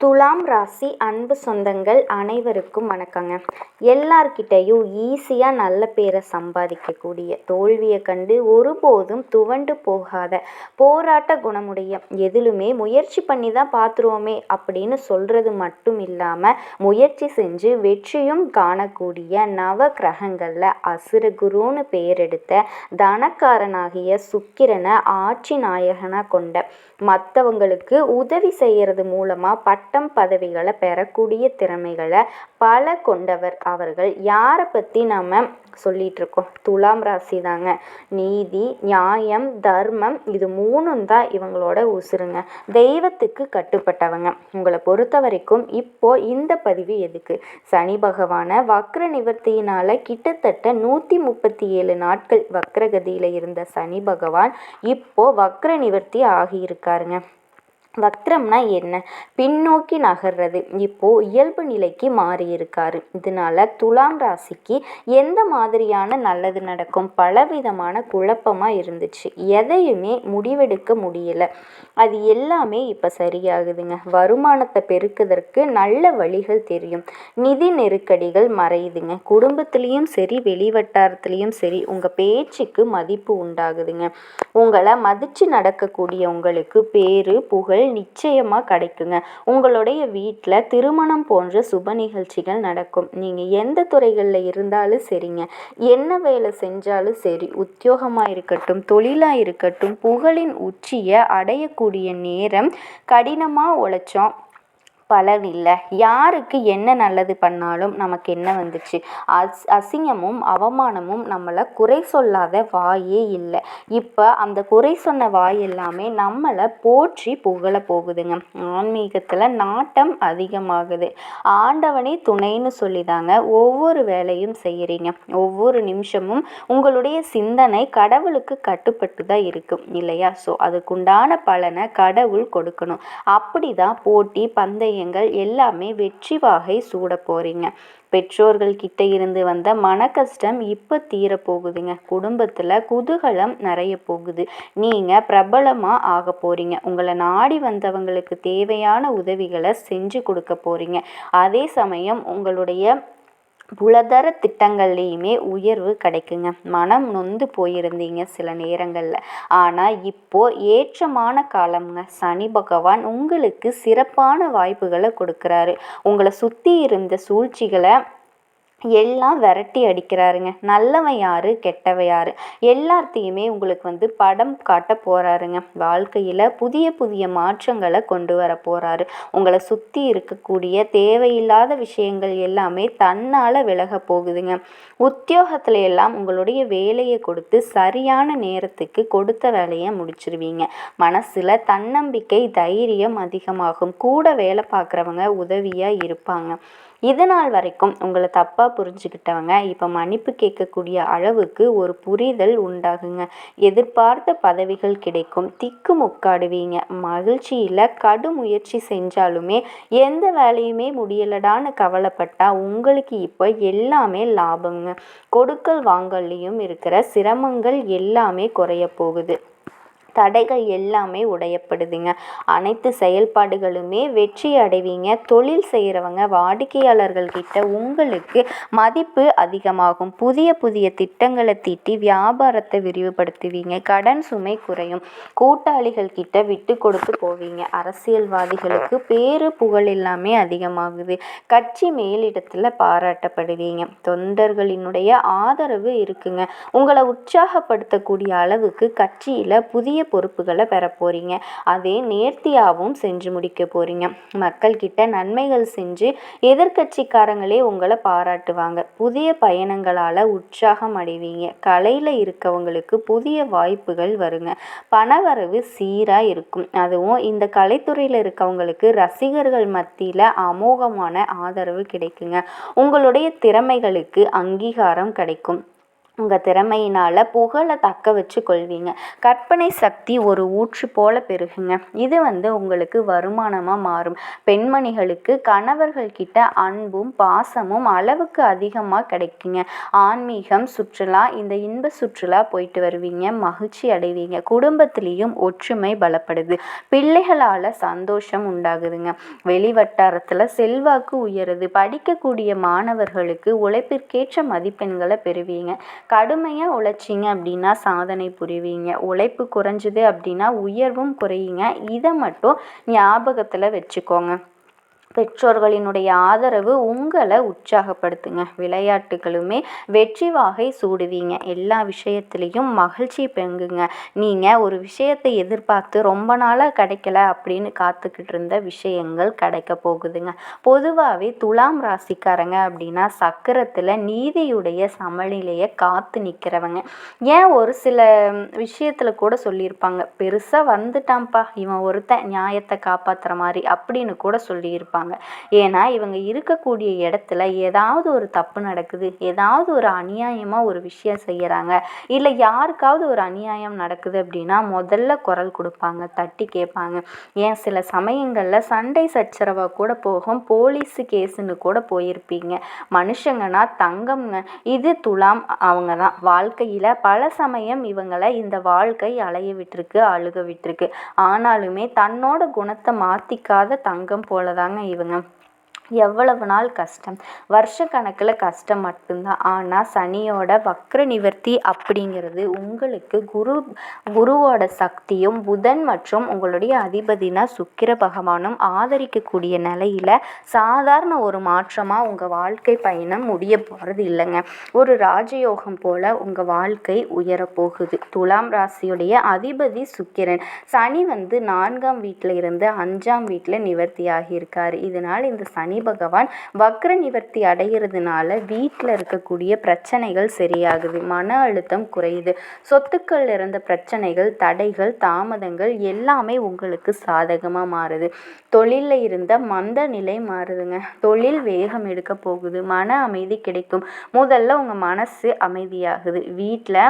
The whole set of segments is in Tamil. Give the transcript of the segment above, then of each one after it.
துலாம் ராசி அன்பு சொந்தங்கள் அனைவருக்கும் வணக்கங்க. எல்லார்கிட்டையும் ஈஸியாக நல்ல பேரை சம்பாதிக்கக்கூடிய தோல்வியை கண்டு ஒருபோதும் துவண்டு போகாத போராட்ட குணமுடைய எதிலுமே முயற்சி பண்ணி தான் பார்த்துருவோமே அப்படின்னு சொல்கிறது மட்டும் இல்லாமல் முயற்சி செஞ்சு வெற்றியும் காணக்கூடிய நவ கிரகங்களில் அசுர குருன்னு பெயரெடுத்த தனக்காரனாகிய சுக்கிரனை ஆட்சி நாயகனாக கொண்ட மற்றவங்களுக்கு உதவி செய்கிறது மூலமாக பட் பட்டம் பதவிகளை பெறக்கூடிய திறமைகளை பல கொண்டவர் அவர்கள். யாரை பற்றி நம்ம சொல்லிகிட்ருக்கோம் துலாம் ராசி தாங்க. நீதி நியாயம் தர்மம் இது மூணும் தான் இவங்களோட உசுருங்க. தெய்வத்துக்கு கட்டுப்பட்டவங்க. உங்களை பொறுத்த வரைக்கும் இப்போ இந்த பதிவு எதுக்கு? சனி பகவான வக்ர நிவர்த்தியினால் கிட்டத்தட்ட நூற்றி முப்பத்தி ஏழு நாட்கள் வக்ரகதியில் இருந்த சனி பகவான் இப்போ வக்ர நிவர்த்தி ஆகியிருக்காருங்க. வக்ரம்னா என்ன? பின்னோக்கி நகர்றது. இப்போ இயல்பு நிலைக்கு மாறியிருக்காரு. இதனால துலாம் ராசிக்கு எந்த மாதிரியான நல்லது நடக்கும்? பலவிதமான குழப்பமா இருந்துச்சு. எதையுமே முடிவெடுக்க முடியல. அது எல்லாமே இப்போ சரியாகுதுங்க. வருமானத்தை பெருக்குதற்கு நல்ல வழிகள் தெரியும். நிதி நெருக்கடிகள் மறையுதுங்க. குடும்பத்துலேயும் சரி வெளிவட்டாரத்துலேயும் சரி உங்கள் பேச்சுக்கு மதிப்பு உண்டாகுதுங்க. உங்களை மதித்து நடக்கக்கூடிய உங்களுக்கு பேரு புகழ் நிச்சயமாக கிடைக்குங்க. உங்களுடைய வீட்டில் திருமணம் போன்ற சுப நிகழ்ச்சிகள் நடக்கும். நீங்கள் எந்த துறைகளில் இருந்தாலும் சரிங்க. என்ன வேலை செஞ்சாலும் சரி உத்தியோகமாக இருக்கட்டும் தொழிலாக இருக்கட்டும் புகழின் உச்சியை அடையக்கூடிய நேரம் கடினமாக உழைச்சோம். பலன் இல்லை. யாருக்கு என்ன நல்லது பண்ணாலும் நமக்கு என்ன வந்துச்சு? அஸ் அசிங்கமும் அவமானமும் நம்மளை குறை சொல்லாத வாயே இல்லை. இப்போ அந்த குறை சொன்ன வாய் எல்லாமே நம்மளை போற்றி புகழ போகுதுங்க. ஆன்மீகத்தில் நாட்டம் அதிகமாகுது. ஆண்டவனே துணைன்னு சொல்லி தாங்க ஒவ்வொரு வேலையும் செய்கிறீங்க ஒவ்வொரு நிமிஷமும் உங்களுடைய சிந்தனை கடவுளுக்கு கட்டுப்பட்டு தான் இருக்கும் இல்லையா? ஸோ அதுக்குண்டான பலனை கடவுள் கொடுக்கணும். அப்படி தான் போட்டி பந்தயம் விஷயங்கள் எல்லாமே வெற்றி வாகை சூட போகிறீங்க பெற்றோர்கள் கிட்ட இருந்து வந்த மன கஷ்டம் இப்போ தீரப்போகுதுங்க குடும்பத்தில் குதூகலம் நிறைய போகுது. நீங்கள் பிரபலமாக ஆக போகிறீங்க உங்களை நாடி வந்தவங்களுக்கு தேவையான உதவிகளை செஞ்சு கொடுக்க போகிறீங்க அதே சமயம் உங்களுடைய புலதர திட்டங்கள்லேயுமே உயர்வு கிடைக்குங்க. மனம் நொந்து போயிருந்தீங்க சில நேரங்களில். ஆனால் இப்போது ஏற்றமான காலம்ங்க. சனி பகவான் உங்களுக்கு சிறப்பான வாய்ப்புகளை கொடுக்குறாரு. உங்களை சுற்றி இருந்த சூழ்ச்சிகளை எல்லாம் விரட்டி அடிக்கிறாருங்க. நல்லவன் யார்? கெட்டவன் யார்? எல்லாத்தையுமே உங்களுக்கு வந்து படம் காட்ட போகிறாருங்க வாழ்க்கையில் புதிய புதிய மாற்றங்களை கொண்டு வர போகிறாரு உங்களை சுற்றி இருக்கக்கூடிய தேவையில்லாத விஷயங்கள் எல்லாமே தன்னால் விலக போகுதுங்க. உத்தியோகத்துல எல்லாம் உங்களுடைய வேலையை கொடுத்து சரியான நேரத்துக்கு கொடுத்த வேலையை முடிச்சிருவீங்க. மனசில் தன்னம்பிக்கை தைரியம் அதிகமாகும். கூட வேலை பார்க்குறவங்க உதவியாக இருப்பாங்க. இது நாள் வரைக்கும் உங்களை தப்பாக புரிஞ்சுக்கிட்டவங்க இப்போ மன்னிப்பு கேட்கக்கூடிய அளவுக்கு ஒரு புரிதல் உண்டாகுங்க. எதிர்பார்த்த பதவிகள் கிடைக்கும். திக்கு முக்காடுவீங்க. மகிழ்ச்சியில் கடும் முயற்சி செஞ்சாலுமே எந்த வேலையுமே முடியலடான்னு கவலைப்பட்டா உங்களுக்கு இப்போ எல்லாமே லாபங்க. கொடுக்கல் வாங்கல்லையும் இருக்கிற சிரமங்கள் எல்லாமே குறைய போகுது. தடைகள் எல்லாமே உடையப்படுதுங்க. அனைத்து செயல்பாடுகளுமே வெற்றி அடைவீங்க. தொழில் செய்கிறவங்க வாடிக்கையாளர்கள் கிட்ட உங்களுக்கு மதிப்பு அதிகமாகும். புதிய புதிய திட்டங்களை தீட்டி வியாபாரத்தை விரிவுபடுத்துவீங்க. கடன் சுமை குறையும். கூட்டாளிகள் கிட்ட விட்டு கொடுத்து போவீங்க. அரசியல்வாதிகளுக்கு பேரு புகழ் எல்லாமே அதிகமாகுது. கட்சி மேலிடத்தில் பாராட்டப்படுவீங்க. தொண்டர்களினுடைய ஆதரவு இருக்குங்க. உங்களை உற்சாகப்படுத்தக்கூடிய அளவுக்கு கட்சியில் புதிய பொறுப்புகளை பெற போகிறீங்க அதே நேர்த்தியாகவும் செஞ்சு முடிக்க போகிறீங்க மக்கள்கிட்ட நன்மைகள் செஞ்சு எதிர்கட்சிக்காரங்களே உங்களை பாராட்டுவாங்க. புதிய பயணங்களால் உற்சாகம் அடைவீங்க. கலையில் இருக்கவங்களுக்கு புதிய வாய்ப்புகள் வருங்க. பணவரவு சீராக இருக்கும். அதுவும் இந்த கலைத்துறையில் இருக்கவங்களுக்கு ரசிகர்கள் மத்தியில் அமோகமான ஆதரவு கிடைக்குங்க. உங்களுடைய திறமைகளுக்கு அங்கீகாரம் கிடைக்கும். உங்கள் திறமையினால் புகழை தக்க வச்சு கொள்வீங்க. கற்பனை சக்தி ஒரு ஊற்று போல பெருகுங்க. இது வந்து உங்களுக்கு வருமானமாக மாறும். பெண்மணிகளுக்கு கணவர்கள் கிட்ட அன்பும் பாசமும் அளவுக்கு அதிகமாக கிடைக்குங்க. ஆன்மீகம் சுற்றுலா இந்த இன்ப சுற்றுலா போயிட்டு வருவீங்க. மகிழ்ச்சி அடைவீங்க. குடும்பத்திலையும் ஒற்றுமை பலப்படுது. பிள்ளைகளால் சந்தோஷம் உண்டாகுதுங்க. வெளி வட்டாரத்தில் செல்வாக்கு உயருது. படிக்கக்கூடிய மாணவர்களுக்கு உழைப்பிற்கேற்ற மதிப்பெண்களை பெறுவீங்க. கடுமையாக உழைச்சிங்க அப்படின்னா சாதனை புரிவீங்க. உழைப்பு குறைஞ்சிது அப்படின்னா உயர்வும் குறையுங்க. இதை மட்டும் ஞாபகத்தில் வச்சுக்கோங்க. பெற்றோர்களினுடைய ஆதரவு உங்களை உற்சாகப்படுத்துங்க. விளையாட்டுகளுமே வெற்றி வாகை சூடுவீங்க. எல்லா விஷயத்துலேயும் மகிழ்ச்சி பெங்குங்க நீங்கள் ஒரு விஷயத்தை எதிர்பார்த்து ரொம்ப நாளாக கிடைக்கல அப்படின்னு காத்துக்கிட்டு இருந்த விஷயங்கள் கிடைக்க போகுதுங்க. பொதுவாகவே துலாம் ராசிக்காரங்க அப்படின்னா சக்கரத்தில் நீதியுடைய சமநிலையை காத்து நிற்கிறவங்க ஏன் ஒரு சில விஷயத்தில் கூட சொல்லியிருப்பாங்க. பெருசாக வந்துட்டான்ப்பா. இவன் ஒருத்தன் நியாயத்தை காப்பாற்றுற மாதிரி அப்படின்னு கூட சொல்லியிருப்பாங்க. இருப்பாங்க ஏன்னா இவங்க இருக்கக்கூடிய இடத்துல ஏதாவது ஒரு தப்பு நடக்குது ஏதாவது ஒரு அநியாயமாக ஒரு விஷயம் செய்கிறாங்க இல்லை யாருக்காவது ஒரு அநியாயம் நடக்குது அப்படின்னா முதல்ல குரல் கொடுப்பாங்க தட்டி கேட்பாங்க. ஏன் சில சமயங்களில் சண்டை சச்சரவாக கூட போகும் போலீஸு கேஸுன்னு கூட போயிருப்பீங்க. மனுஷங்கன்னா தங்கம்ங்க இது துலாம் அவங்க தான் வாழ்க்கையில் பல சமயம் இவங்களை இந்த வாழ்க்கை அலைய விட்டுருக்கு அழுக விட்டுருக்கு. ஆனாலுமே தன்னோட குணத்தை மாற்றிக்காத தங்கம் போல தாங்க இவங்க எவ்வளவு நாள் கஷ்டம்? வருஷ கணக்கில் கஷ்டம் மட்டும்தான். ஆனால் சனியோட வக்ர நிவர்த்தி அப்படிங்கிறது உங்களுக்கு குரு குருவோட சக்தியும் புதன் மற்றும் உங்களுடைய அதிபதினா சுக்கிர பகவானும் ஆதரிக்கக்கூடிய நிலையில் சாதாரண ஒரு மாற்றமாக உங்கள் வாழ்க்கை பயணம் முடிய போகிறது இல்லைங்க. ஒரு ராஜயோகம் போல் உங்கள் வாழ்க்கை உயரப்போகுது. துலாம் ராசியுடைய அதிபதி சுக்கிரன். சனி வந்து நான்காம் வீட்டில் இருந்து அஞ்சாம் வீட்டில் நிவர்த்தி ஆகியிருக்காரு இதனால் இந்த சனி சனி பகவான் வக்ர நிவர்த்தி அடைகிறதுனால வீட்டில் இருக்கக்கூடிய பிரச்சனைகள் சரியாகுது. மன அழுத்தம் குறையுது. சொத்துக்கள் இருந்த பிரச்சனைகள் தடைகள் தாமதங்கள் எல்லாமே உங்களுக்கு சாதகமாக மாறுது. தொழிலில் இருந்த மந்த நிலை மாறுதுங்க. தொழில் வேகம் எடுக்க போகுது. மன அமைதி கிடைக்கும். முதல்ல உங்கள் மனசு அமைதியாகுது. வீட்டில்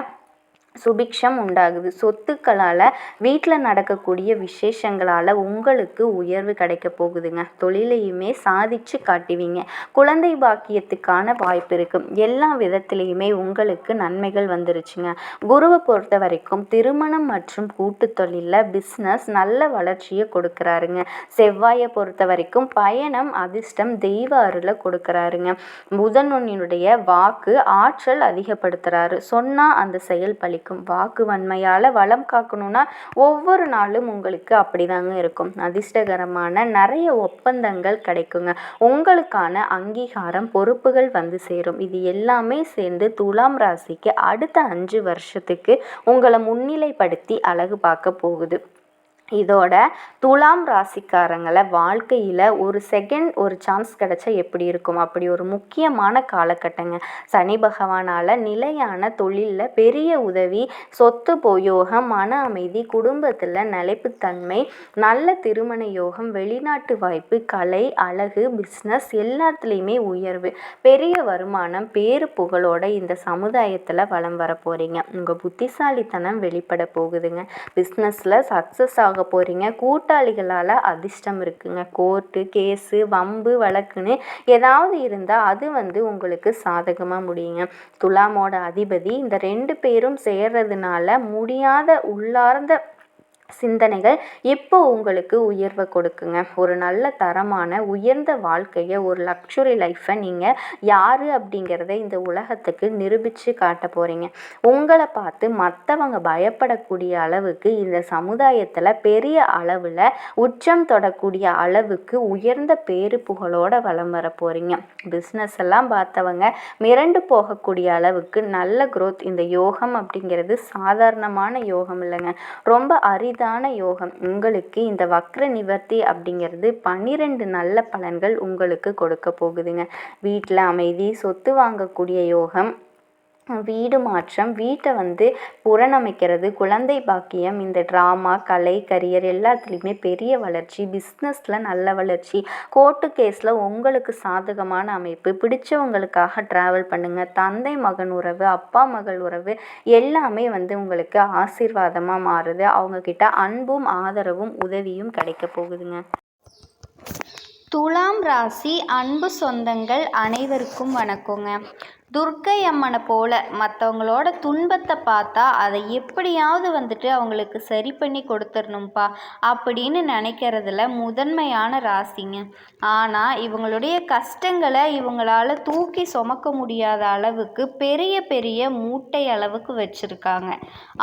சுபிக்ஷம் உண்டாகுது. சொத்துக்களால் வீட்டில் நடக்கக்கூடிய விசேஷங்களால் உங்களுக்கு உயர்வு கிடைக்க போகுதுங்க. தொழிலையுமே சாதிச்சு காட்டுவீங்க. குழந்தை பாக்கியத்துக்கான வாய்ப்பு இருக்கும் எல்லா விதத்துலேயுமே உங்களுக்கு நன்மைகள் வந்துருச்சுங்க. குருவை பொறுத்த வரைக்கும் திருமணம் மற்றும் கூட்டு தொழிலில் பிஸ்னஸ் நல்ல வளர்ச்சியை கொடுக்குறாருங்க. செவ்வாயை பொறுத்த வரைக்கும் பயணம் அதிர்ஷ்டம் தெய்வ அருளை கொடுக்குறாருங்க. புதனுடைய வாக்கு ஆற்றல் அதிகப்படுத்துகிறாரு சொன்னால் அந்த செயல் பழி கிடைக்கும் வாக்கு வன்மையால் வளம் காக்கணும்னா ஒவ்வொரு நாளும் உங்களுக்கு அப்படிதாங்க இருக்கும். அதிர்ஷ்டகரமான நிறைய ஒப்பந்தங்கள் கிடைக்குங்க. உங்களுக்கான அங்கீகாரம் பொறுப்புகள் வந்து சேரும். இது எல்லாமே சேர்ந்து துலாம் ராசிக்கு அடுத்த அஞ்சு வருஷத்துக்கு உங்களை முன்னிலைப்படுத்தி அழகு பார்க்க போகுது. இதோட துலாம் ராசிக்காரங்களை வாழ்க்கையில் ஒரு செகண்ட் ஒரு சான்ஸ் கிடச்சா எப்படி இருக்கும்? அப்படி ஒரு முக்கியமான காலகட்டங்க. சனி பகவானால் நிலையான தொழிலில் பெரிய உதவி சொத்து போயோகம் மன அமைதி குடும்பத்தில் நிலைப்புத்தன்மை நல்ல திருமண யோகம் வெளிநாட்டு வாய்ப்பு கலை அழகு பிஸ்னஸ் எல்லாத்துலேயுமே உயர்வு. பெரிய வருமானம் பேரு புகழோட இந்த சமுதாயத்தில் வளம் வர போகிறீங்க உங்கள் புத்திசாலித்தனம் வெளிப்பட போகுதுங்க. பிஸ்னஸில் சக்ஸஸ் ஆக பார்க்க போகிறீங்க கூட்டாளிகளால் அதிர்ஷ்டம் இருக்குங்க. கோர்ட்டு கேஸு வம்பு வழக்குன்னு ஏதாவது இருந்தால் அது வந்து உங்களுக்கு சாதகமாக முடியுங்க. துலாமோட அதிபதி இந்த ரெண்டு பேரும் சேர்றதுனால முடியாத உள்ளார்ந்த சிந்தனைகள் இப்போ உங்களுக்கு உயர்வை கொடுக்குங்க? ஒரு நல்ல தரமான உயர்ந்த வாழ்க்கையை ஒரு லக்ஸுரி லைஃப்பை நீங்கள் யார் அப்படிங்கிறத இந்த உலகத்துக்கு நிரூபித்து காட்ட போகிறீங்க உங்களை பார்த்து மற்றவங்க பயப்படக்கூடிய அளவுக்கு இந்த சமுதாயத்தில் பெரிய அளவில் உச்சம் தொடக்கூடிய அளவுக்கு உயர்ந்த பேரு புகழோட வளம் வர போகிறீங்க பிஸ்னஸ் எல்லாம் பார்த்தவங்க மிரண்டு போகக்கூடிய அளவுக்கு நல்ல க்ரோத் இந்த யோகம் அப்படிங்கிறது சாதாரணமான யோகம் இல்லைங்க. ரொம்ப அரிதாக அரிதான யோகம். உங்களுக்கு இந்த வக்ர நிவர்த்தி அப்படிங்கிறது பன்னிரெண்டு நல்ல பலன்கள் உங்களுக்கு கொடுக்க போகுதுங்க. வீட்டில் அமைதி சொத்து வாங்கக்கூடிய யோகம் வீடு மாற்றம் வீட்டை வந்து புறணமைக்கிறது குழந்தை பாக்கியம் இந்த ட்ராமா கலை கரியர் எல்லாத்துலேயுமே பெரிய வளர்ச்சி பிஸ்னஸில் நல்ல வளர்ச்சி. கோர்ட்டு கேஸில் உங்களுக்கு சாதகமான அமைப்பு பிடிச்சவங்களுக்காக ட்ராவல் பண்ணுங்கள் தந்தை மகன் உறவு அப்பா மகள் உறவு எல்லாமே வந்து உங்களுக்கு ஆசீர்வாதமாக மாறுது. அவங்கக்கிட்ட அன்பும் ஆதரவும் உதவியும் கிடைக்க போகுதுங்க. துலாம் ராசி அன்பு சொந்தங்கள் அனைவருக்கும் வணக்கங்க. துர்க்கை அம்மனை போல் மற்றவங்களோட துன்பத்தை பார்த்தா அதை எப்படியாவது வந்துட்டு அவங்களுக்கு சரி பண்ணி கொடுத்துடணும்ப்பா அப்படின்னு நினைக்கிறதுல முதன்மையான ராசிங்க. ஆனால் இவங்களுடைய கஷ்டங்களை இவங்களால் தூக்கி சுமக்க முடியாத அளவுக்கு பெரிய பெரிய மூட்டை அளவுக்கு வச்சுருக்காங்க.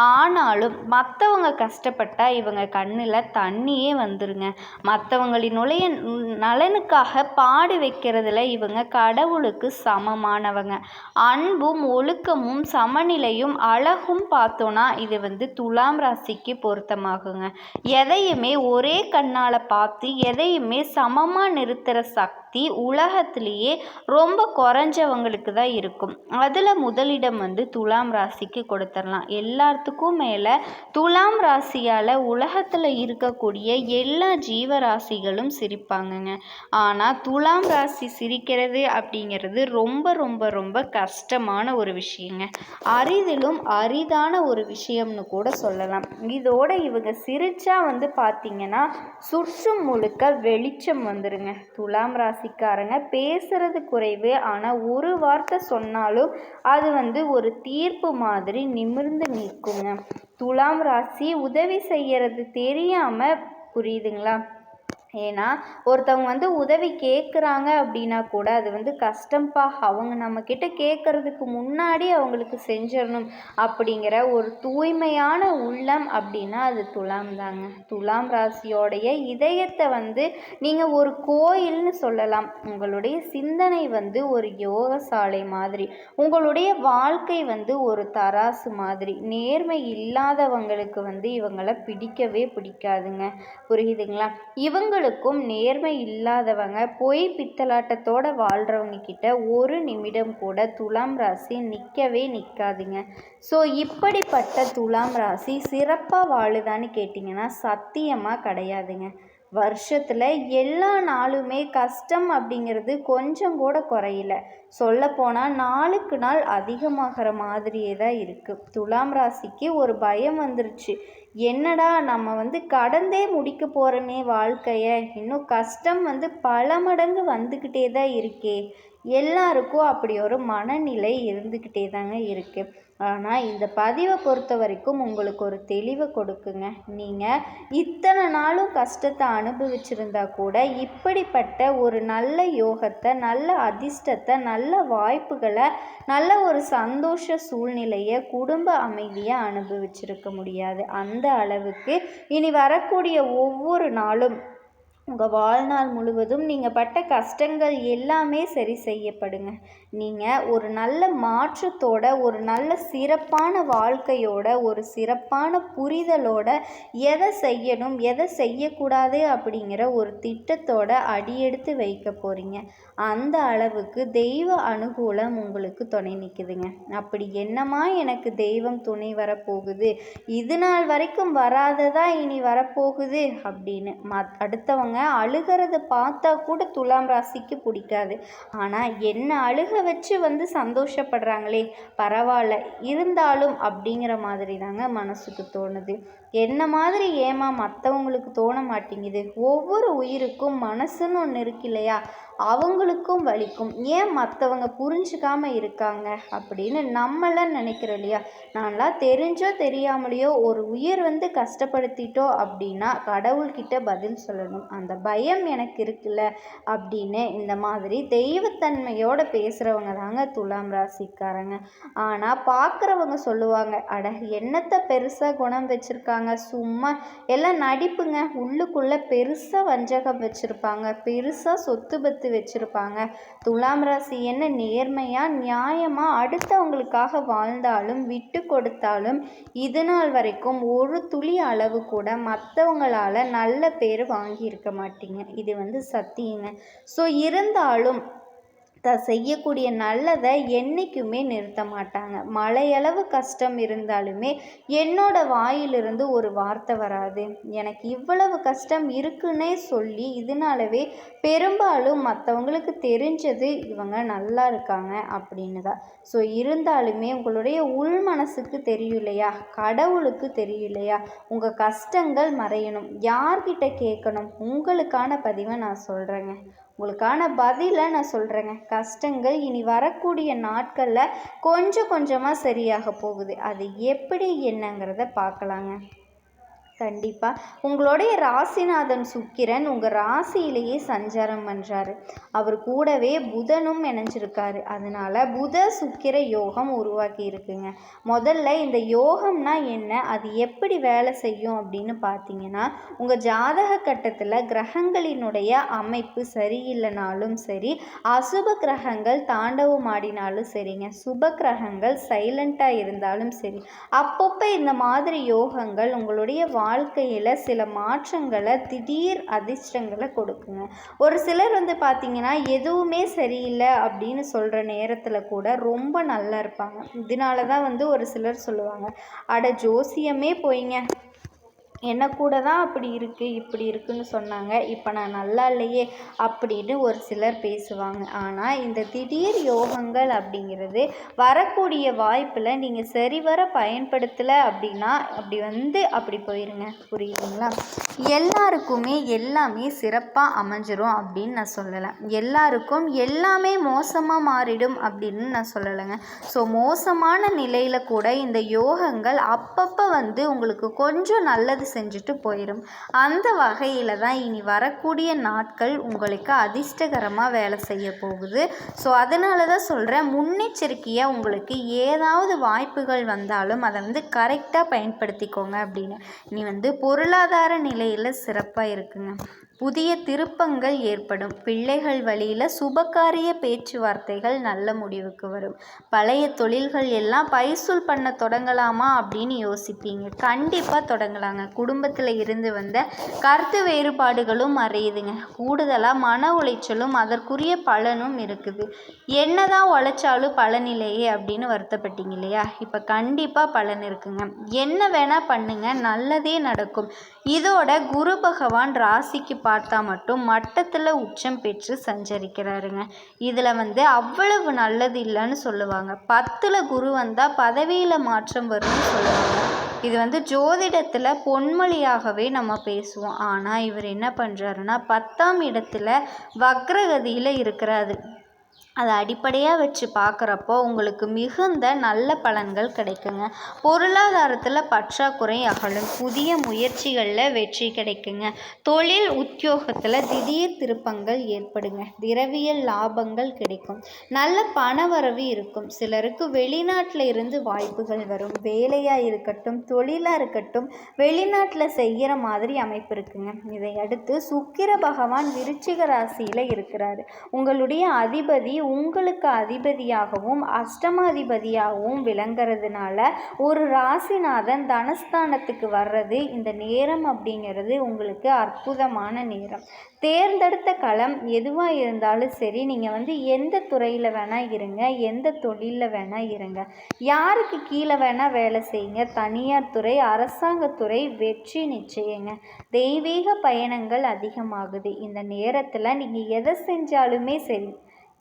ஆனாலும் மற்றவங்க கஷ்டப்பட்டால் இவங்க கண்ணில் தண்ணியே வந்துருங்க. மற்றவங்களினுடைய நலனுக்காக பாடு வைக்கிறதுல இவங்க கடவுளுக்கு சமமானவங்க. அன்பும் ஒழுக்கமும் சமநிலையும் அழகும் பார்த்தோன்னா இது வந்து துலாம் ராசிக்கு பொருத்தமாகுங்க. எதையுமே ஒரே கண்ணால் பார்த்து எதையுமே சமமாக நிறுத்துகிற சக்தி உலகத்திலேயே ரொம்ப குறைஞ்சவங்களுக்கு தான் இருக்கும். அதில் முதலிடம் வந்து துலாம் ராசிக்கு கொடுத்துடலாம் எல்லாத்துக்கும் மேலே துலாம் ராசியால் உலகத்தில் இருக்கக்கூடிய எல்லா ஜீவராசிகளும் சிரிப்பாங்கங்க. ஆனால் துலாம் ராசி சிரிக்கிறது அப்படிங்கிறது ரொம்ப ரொம்ப ரொம்ப கஷ்டமான ஒரு விஷயங்க. அரிதிலும் அரிதான ஒரு விஷயம்னு கூட சொல்லலாம். இதோட இவங்க சிரிச்சா வந்து பார்த்திங்கன்னா சுற்றும் முழுக்க வெளிச்சம் வந்துருங்க. துலாம் ராசிக்காரங்க பேசுறது குறைவு. ஆனால் ஒரு வார்த்தை சொன்னாலும் அது வந்து ஒரு தீர்ப்பு மாதிரி நிமிர்ந்து நிற்குங்க. துலாம் ராசி உதவி செய்யறது தெரியாமல் புரியுதுங்களா? ஏன்னா ஒருத்தவங்க வந்து உதவி கேட்குறாங்க அப்படின்னா கூட அது வந்து கஷ்டம்ப்பா அவங்க நம்மக்கிட்ட கேட்குறதுக்கு முன்னாடி அவங்களுக்கு செஞ்சிடணும் அப்படிங்கிற ஒரு தூய்மையான உள்ளம் அப்படின்னா அது துலாம் தாங்க. துலாம் ராசியோடைய இதயத்தை வந்து நீங்கள் ஒரு கோயில்னு சொல்லலாம். உங்களுடைய சிந்தனை வந்து ஒரு யோக சாலை மாதிரி. உங்களுடைய வாழ்க்கை வந்து ஒரு தராசு மாதிரி. நேர்மை இல்லாதவங்களுக்கு வந்து இவங்களை பிடிக்கவே பிடிக்காதுங்க. புரியுதுங்களா? இவங்க இவங்களுக்கும் நேர்மை இல்லாதவங்க பொய் பித்தலாட்டத்தோட வாழ்கிறவங்க கிட்ட ஒரு நிமிடம் கூட துலாம் ராசி நிற்கவே நிற்காதுங்க ஸோ இப்படிப்பட்ட துலாம் ராசி சிறப்பாக வாழுதான்னு கேட்டிங்கன்னா சத்தியமாக கிடையாதுங்க. வருஷத்தில் எல்லா நாளுமே கஷ்டம் அப்படிங்கிறது கொஞ்சம் கூட குறையல. சொல்லப்போனால் நாளுக்கு நாள் அதிகமாகிற மாதிரியே தான் இருக்குது துலாம் ராசிக்கு ஒரு பயம் வந்துருச்சு. என்னடா நம்ம வந்து கடந்தே முடிக்க போகிறோமே வாழ்க்கையை. இன்னும் கஷ்டம் வந்து பல மடங்கு வந்துக்கிட்டே தான் இருக்கே. எல்லாருக்கும் அப்படி ஒரு மனநிலை இருந்துக்கிட்டே தாங்க இருக்குது ஆனால் இந்த பதிவை பொறுத்த வரைக்கும் உங்களுக்கு ஒரு தெளிவை கொடுக்குங்க. நீங்கள் இத்தனை நாளும் கஷ்டத்தை அனுபவிச்சிருந்தா கூட இப்படிப்பட்ட ஒரு நல்ல யோகத்தை நல்ல அதிர்ஷ்டத்தை நல்ல வாய்ப்புகளை நல்ல ஒரு சந்தோஷ சூழ்நிலையை குடும்ப அமைதியை அனுபவிச்சிருக்க முடியாது. அந்த அளவுக்கு இனி வரக்கூடிய ஒவ்வொரு நாளும் உங்கள் வாழ்நாள் முழுவதும் நீங்கள் பட்ட கஷ்டங்கள் எல்லாமே சரி செய்யப்படுங்க. நீங்கள் ஒரு நல்ல மாற்றத்தோட ஒரு நல்ல சிறப்பான வாழ்க்கையோட ஒரு சிறப்பான புரிதலோட எதை செய்யணும் எதை செய்யக்கூடாது அப்படிங்கிற ஒரு திட்டத்தோட அடியெடுத்து வைக்க போகிறீங்க அந்த அளவுக்கு தெய்வ அனுகூலம் உங்களுக்கு துணை நிற்குதுங்க அப்படி என்னமா எனக்கு தெய்வம் துணை வரப்போகுது? இது நாள் வரைக்கும் வராததா இனி வரப்போகுது? அப்படின்னு மத் அடுத்தவங்க அவங்க அழுகிறத பார்த்தா கூட துலாம் ராசிக்கு பிடிக்காது. ஆனால் என்ன அழுக வச்சு வந்து சந்தோஷப்படுறாங்களே பரவாயில்ல. இருந்தாலும் அப்படிங்கிற மாதிரி தாங்க மனசுக்கு தோணுது. என்ன மாதிரி ஏமா மற்றவங்களுக்கு தோண மாட்டேங்குது? ஒவ்வொரு உயிருக்கும் மனசுன்னு ஒன்று இருக்கு இல்லையா? அவங்களுக்கும் வலிக்கும். ஏன் மற்றவங்க புரிஞ்சுக்காம இருக்காங்க? அப்படின்னு நம்மளாம் நினைக்கிறோம் இல்லையா? நான்லாம் தெரிஞ்சோ தெரியாமலையோ ஒரு உயிர் வந்து கஷ்டப்படுத்திட்டோம் அப்படின்னா கடவுள்கிட்ட பதில் சொல்லணும். அந்த பயம் எனக்கு இருக்குல்ல அப்படின்னு இந்த மாதிரி தெய்வத்தன்மையோடு பேசுகிறவங்க தாங்க துலாம் ராசிக்காரங்க. ஆனால் பார்க்குறவங்க சொல்லுவாங்க அட என்னத்தை பெருசாக குணம் வச்சுருக்காங்க? சும்மா எல்லாம் நடிப்புங்க. உள்ளுக்குள்ளே பெருசாக வஞ்சகம் வச்சுருப்பாங்க. பெருசாக சொத்து பத்து வச்சுருப்பாங்க. துலாம் ராசி என்ன நேர்மையாக நியாயமாக அடுத்தவங்களுக்காக வாழ்ந்தாலும் விட்டு கொடுத்தாலும் இது நாள் வரைக்கும் ஒரு துளி அளவு கூட மற்றவங்களால் நல்ல பேர் வாங்கியிருக்க மாட்டீங்க. இது வந்து சத்தியங்க. ஸோ இருந்தாலும் த செய்யக்கூடிய நல்லதை என்றைக்குமே நிறுத்த மாட்டாங்க. மலையளவு கஷ்டம் இருந்தாலுமே என்னோட வாயிலிருந்து ஒரு வார்த்தை வராது. எனக்கு இவ்வளவு கஷ்டம் இருக்குன்னே சொல்லி இதனாலவே பெரும்பாலும் மற்றவங்களுக்கு தெரிஞ்சது இவங்க நல்லா இருக்காங்க அப்படின்னு தான் ஸோ இருந்தாலுமே உங்களுடைய உள் மனசுக்கு தெரியும் இல்லையா? கடவுளுக்கு தெரியும் இல்லையா? உங்கள் கஷ்டங்கள் மறையணும். யார்கிட்ட கேட்கணும்? உங்களுக்கான பதிவை நான் சொல்கிறேங்க உங்களுக்கான பதிலை நான் சொல்கிறேங்க கஷ்டங்கள் இனி வரக்கூடிய நாட்களில் கொஞ்சம் கொஞ்சமாக சரியாக போகுது. அது எப்படி என்னங்கிறத பார்க்கலாங்க. கண்டிப்பாக உங்களுடைய ராசிநாதன் சுக்கிரன் உங்கள் ராசியிலேயே சஞ்சாரம் பண்ணுறாரு அவர் கூடவே புதனும் இணைஞ்சிருக்காரு. அதனால புத சுக்கிர யோகம் உருவாக்கி இருக்குங்க. முதல்ல இந்த யோகம்னா என்ன? அது எப்படி வேலை செய்யும் அப்படின்னு பார்த்தீங்கன்னா உங்கள் ஜாதக கட்டத்தில் கிரகங்களினுடைய அமைப்பு சரியில்லைனாலும் சரி அசுப கிரகங்கள் தாண்டவம் ஆடினாலும் சரிங்க. சுப கிரகங்கள் சைலண்ட்டாக இருந்தாலும் சரி. அப்பப்போ இந்த மாதிரி யோகங்கள் உங்களுடைய வா வாழ்க்கையில் சில மாற்றங்களை திடீர் அதிர்ஷ்டங்களை கொடுக்குங்க. ஒரு சிலர் வந்து பார்த்திங்கன்னா எதுவுமே சரியில்லை அப்படின்னு சொல்கிற நேரத்தில் கூட ரொம்ப நல்லா இருப்பாங்க. இதனால தான் வந்து ஒரு சிலர் சொல்லுவாங்க அட ஜோசியமே போயிங்க. என்ன கூட தான் அப்படி இருக்குது இப்படி இருக்குன்னு சொன்னாங்க. இப்போ நான் நல்லா இல்லையே அப்படின்னு ஒரு சிலர் பேசுவாங்க. ஆனால் இந்த திடீர் யோகங்கள் அப்படிங்கிறது வரக்கூடிய வாய்ப்பில் நீங்கள் சரிவர பயன்படுத்தலை அப்படின்னா அப்படி வந்து அப்படி போயிருங்க. புரியுதுங்களா? எல்லாருக்குமே எல்லாமே சிறப்பாக அமைஞ்சிரும் அப்படின்னு நான் சொல்லலை. எல்லாருக்கும் எல்லாமே மோசமாக மாறிடும் அப்படின்னு நான் சொல்லலைங்க. ஸோ மோசமான நிலையில் கூட இந்த யோகங்கள் அப்பப்போ வந்து உங்களுக்கு கொஞ்சம் நல்லது செஞ்சுட்டு போயிடும் அந்த வகையில் தான் இனி வரக்கூடிய நாட்கள் உங்களுக்கு அதிர்ஷ்டகரமாக வேலை செய்ய போகுது. ஸோ அதனால தான் சொல்கிறேன் முன்னெச்சரிக்கையாக உங்களுக்கு ஏதாவது வாய்ப்புகள் வந்தாலும் அதை வந்து கரெக்டாக பயன்படுத்திக்கோங்க அப்படின்னு. இனி வந்து பொருளாதார நிலையில் சிறப்பாக இருக்குங்க. புதிய திருப்பங்கள் ஏற்படும். பிள்ளைகள் வழியில் சுபகாரிய பேச்சுவார்த்தைகள் நல்ல முடிவுக்கு வரும். பழைய தொழில்கள் எல்லாம் பைசூல் பண்ண தொடங்கலாமா அப்படின்னு யோசிப்பீங்க. கண்டிப்பாக தொடங்கலாங்க. குடும்பத்தில் இருந்து வந்த கருத்து வேறுபாடுகளும் மறையுதுங்க. கூடுதலாக மன உளைச்சலும் அதற்குரிய பலனும் இருக்குது. என்னதான் உழைச்சாலும் பலன் இல்லையே அப்படின்னு வருத்தப்பட்டீங்க இல்லையா? இப்போ கண்டிப்பாக பலன் இருக்குங்க. என்ன வேணால் பண்ணுங்க. நல்லதே நடக்கும். இதோட குரு பகவான் ராசிக்கு பார்த்தா மட்டும் மட்டத்தில் உச்சம் பெற்று சஞ்சரிக்கிறாருங்க. இதில் வந்து அவ்வளவு நல்லது இல்லைன்னு சொல்லுவாங்க. பத்தில் குரு வந்தால் பதவியில் மாற்றம் வரும்னு சொல்லுவாங்க. இது வந்து ஜோதிடத்தில் பொன்மொழியாகவே நம்ம பேசுவோம். ஆனால் இவர் என்ன பண்ணுறாருன்னா பத்தாம் இடத்துல வக்ரகதியில் இருக்கிறாரு. அதை அடிப்படையாக வச்சு பார்க்குறப்போ உங்களுக்கு மிகுந்த நல்ல பலன்கள் கிடைக்குங்க. பொருளாதாரத்தில் பற்றாக்குறை அகலும். புதிய முயற்சிகளில் வெற்றி கிடைக்குங்க. தொழில் உத்தியோகத்தில் திடீர் திருப்பங்கள் ஏற்படுங்க. திரவியல் லாபங்கள் கிடைக்கும். நல்ல பணவரவு இருக்கும். சிலருக்கு வெளிநாட்டில் இருந்து வாய்ப்புகள் வரும். வேலையாக இருக்கட்டும் தொழிலாக இருக்கட்டும் வெளிநாட்டில் செய்கிற மாதிரி அமைப்பு இருக்குங்க. இதையடுத்து சுக்கிர பகவான் விருச்சிக ராசியில் இருக்கிறாரு. உங்களுடைய அதிபதி உங்களுக்கு அதிபதியாகவும் அஷ்டமாதிபதியாகவும் விளங்குறதுனால ஒரு ராசிநாதன் தனஸ்தானத்துக்கு வர்றது இந்த நேரம் அப்படிங்கிறது உங்களுக்கு அற்புதமான நேரம். தேர்ந்தெடுத்த களம் எதுவாக இருந்தாலும் சரி நீங்கள் வந்து எந்த துறையில் வேணால் இருங்க எந்த தொழிலில் வேணால் இருங்க. யாருக்கு கீழே வேணால் வேலை செய்யுங்க. தனியார் துறை அரசாங்கத்துறை வெற்றி நிச்சயங்க. தெய்வீக பயணங்கள் அதிகமாகுது. இந்த நேரத்தில் நீங்கள் எதை செஞ்சாலுமே சரி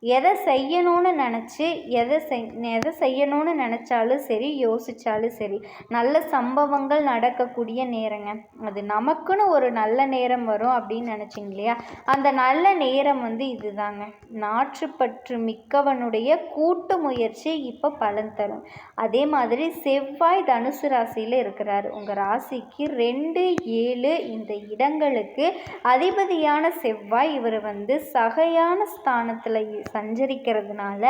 எதை செய்யணும்னு நினச்சி எதை செய் எதை செய்யணும்னு நினச்சாலும் சரி யோசித்தாலும் சரி நல்ல சம்பவங்கள் நடக்கக்கூடிய நேரங்க. அது நமக்குன்னு ஒரு நல்ல நேரம் வரும் அப்படின்னு நினச்சிங்க இல்லையா? அந்த நல்ல நேரம் வந்து இதுதாங்க. நாற்றுப்பற்று மிக்கவனுடைய கூட்டு முயற்சி இப்போ பலன் தரும். அதே மாதிரி செவ்வாய் தனுசு ராசியில் இருக்கிறார். உங்கள் ராசிக்கு ரெண்டு ஏழு இந்த இடங்களுக்கு அதிபதியான செவ்வாய் இவர் வந்து சகையான ஸ்தானத்தில் சஞ்சரிக்கிறதுனால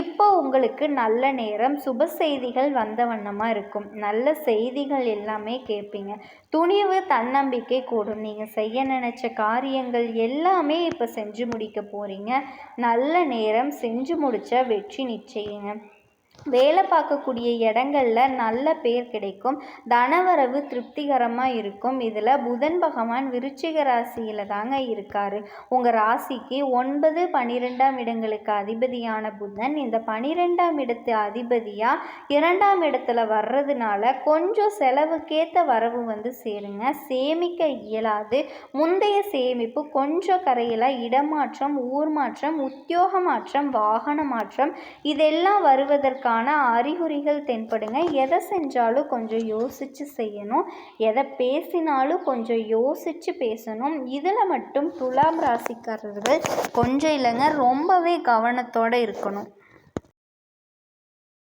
இப்போ உங்களுக்கு நல்ல நேரம் சுப செய்திகள் வந்த வண்ணமாக இருக்கும். நல்ல செய்திகள் எல்லாமே கேட்பீங்க. துணிவு தன்னம்பிக்கை கூடும். நீங்கள் செய்ய நினச்ச காரியங்கள் எல்லாமே இப்போ செஞ்சு முடிக்க போகிறீங்க நல்ல நேரம் செஞ்சு முடித்த வெற்றி நிச்சயங்க. வேலை பார்க்கக்கூடிய இடங்கள்ல நல்ல பேர் கிடைக்கும். தனவரவு திருப்திகரமாக இருக்கும். இதில் புதன் பகவான் விருச்சிக ராசியில் தாங்க இருக்கார். உங்கள் ராசிக்கு ஒன்பது பன்னிரெண்டாம் இடங்களுக்கு அதிபதியான புதன். இந்த பன்னிரெண்டாம் இடத்து அதிபதியாக இரண்டாம் இடத்துல வர்றதுனால கொஞ்சம் செலவுக்கேற்ற வரவு வந்து சேருங்க. சேமிக்க இயலாது. முந்தைய சேமிப்பு கொஞ்சம் கரையில். இடமாற்றம் ஊர் மாற்றம் உத்தியோக மாற்றம் வாகன மாற்றம் இதெல்லாம் வருவதற்கான அறிகுறிகள் தென்படுங்க. எதை செஞ்சாலும் கொஞ்சம் யோசித்து செய்யணும். எதை பேசினாலும் கொஞ்சம் யோசித்து பேசணும். இதில் மட்டும் துலாம் ராசிக்காரர்கள் கொஞ்சம் இல்லைங்க ரொம்பவே கவனத்தோடு இருக்கணும்.